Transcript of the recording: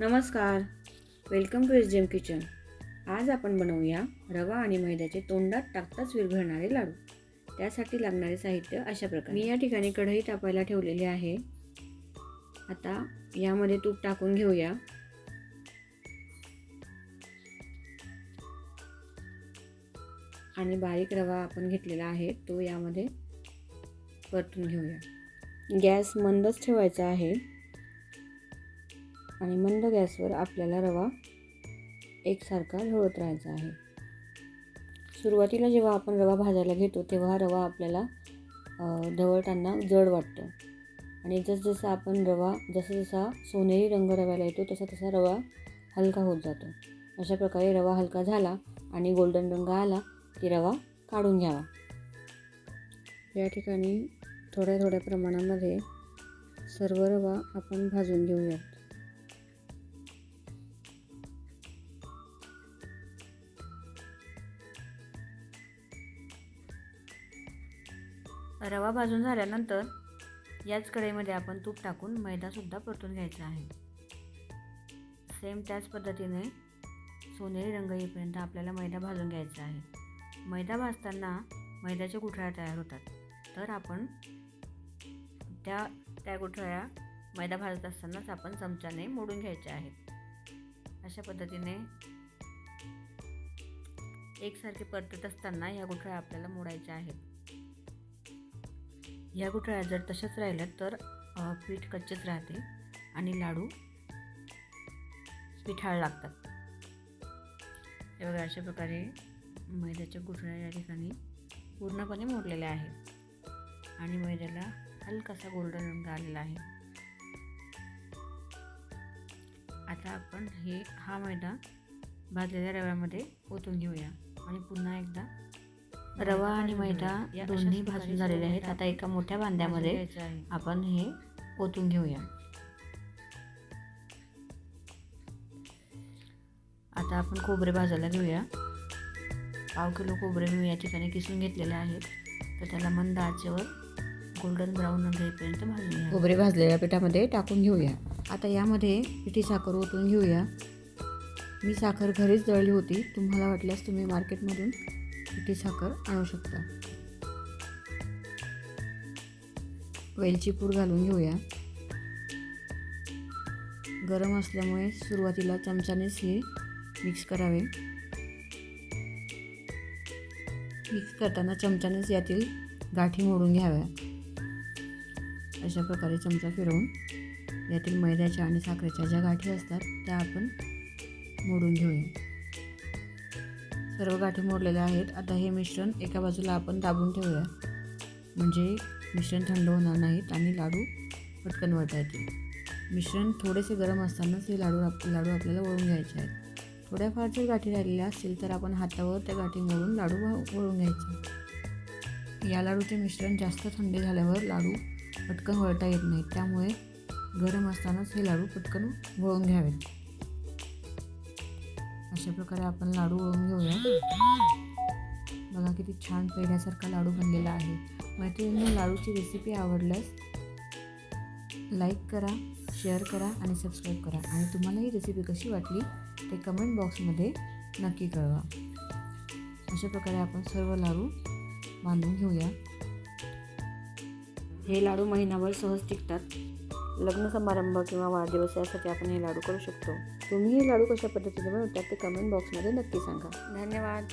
नमस्कार. Welcome to S gem kitchen आज आपण बनवूया रवा आणि मैद्याचे तोंडात टाकताच विरघळणारे लाडू. त्यासाठी लागणारे साहित्य अशा प्रकारे. मी या ठिकाणी कढई तापायला ठेवलेली आहे. आता यामध्ये तूप टाकून घेऊया. आणि बारीक रवा आपण घेतलेला आहे तो यामध्ये परतून घेऊया. गॅस मंदच ठेवायचा आहे. आणि मंद गॅसवर आपल्याला रवा एकसारखा ढवळत राहायचा आहे. सुरुवातीला जेव्हा आपण रवा भाजायला घेतो तेव्हा रवा आपल्याला ढवळताना जड वाटतो. आणि जसजसा आपण रवा जसजसा सोनेरी रंग रव्याला येतो तसा तसा रवा हलका होत जातो. अशा प्रकारे रवा हलका झाला आणि गोल्डन रंग आला की रवा काढून घ्यावा. या ठिकाणी थोड्या थोड्या प्रमाणामध्ये सर्व रवा आपण भाजून घेऊयात. रवा भाजून झाल्यानंतर याच कढईमध्ये आपण तूप टाकून मैदासुद्धा परतून घ्यायचा आहे. सेम त्याच पद्धतीने सोनेरी रंग येईपर्यंत आपल्याला मैदा भाजून घ्यायचा आहे. मैदा भाजताना मैद्याच्या गुठळ्या तयार होतात. तर आपण त्या त्या गुठळ्या मैदा भाजत असतानाच आपण चमच्याने मोडून घ्यायच्या आहेत अशा पद्धतीने एकसारखे परतत असताना ह्या गुठळ्या आपल्याला मोडायच्या आहेत. या गुठळ्या जर तशाच राहिल्या तर पीठ कच्चेच राहते आणि लाडू पिठाळ लागतात. हे बघा अशा प्रकारे मैद्याच्या गुठळ्या या ठिकाणी पूर्णपणे मोडलेल्या आहेत. आणि मैद्याला हलकासा गोल्डन रंग आलेला आहे. आता आपण हे हा मैदा भाजलेल्या रव्यामध्ये ओतून घेऊया. आणि पुन्हा एकदा रवा आणि मैदा दोन्ही भाजून झालेले आहेत. आता एका मोठ्या भांड्यामध्ये आपण हे ओतून घेऊया. आता आपण खोबरे भाजायला घेऊया. पाव किलो खोबरे मी या ठिकाणी किसून घेतलेले आहेत. तर त्याला मंद आचेवर गोल्डन ब्राऊन रंग येईपर्यंत भाजून घ्या. खोबरे भाजलेल्या पिठामध्ये टाकून घेऊया. आता यामध्ये पिठी साखर ओतून घेऊया. मी साखर घरीच दळली होती. तुम्हाला वाटल्यास तुम्ही मार्केटमधून पिठी साखर आणू शकता वेलची पूड घालून घेऊया. गरम असल्यामुळे सुरुवातीला चमच्यानेच हे मिक्स करावे. मिक्स करताना चमच्यानेच यातील गाठी मोडून घ्याव्या. अशा प्रकारे चमचा फिरवून यातील मैद्याच्या आणि साखरेच्या ज्या गाठी असतात त्या आपण मोडून घेऊया. सर्व गाठी मोडलेल्या आहेत. आता हे मिश्रण एका बाजूला आपण दाबून ठेवूया. म्हणजे मिश्रण थंड होणार नाहीत आणि लाडू पटकन वळता येतील मिश्रण थोडेसे गरम असतानाच हे लाडू आप लाडू आपल्याला वळून घ्यायचे आहेत. थोड्याफार जर गाठी राहिलेल्या असतील तर आपण हातावर त्या गाठी मोडून लाडू वळून घ्यायचे. या लाडूचे मिश्रण जास्त थंडी झाल्यावर लाडू पटकन वळता येत नाहीत. त्यामुळे गरम असतानाच हे लाडू पटकन वळून घ्यावेत. अशा प्रकारे आपण लाडू ओळून घेऊया. बघा किती छान पेढ्यासारखा लाडू बनलेला आहे. मैत्रिणींना लाडूची रेसिपी आवडल्यास लाईक करा शेअर करा आणि सबस्क्राईब करा. आणि तुम्हाला ही रेसिपी कशी वाटली ते कमेंट बॉक्समध्ये नक्की कळवा. अशा प्रकारे आपण सर्व लाडू बांधून घेऊया. हे लाडू महिनाभर सहज टिकतात. लग्न समारंभ किंवा वाढदिवस यासाठी आपण हे लाडू करू शकतो. तुम्ही हे लाडू कशा पद्धतीने बनवतात ते कमेंट बॉक्समध्ये नक्की सांगा. धन्यवाद.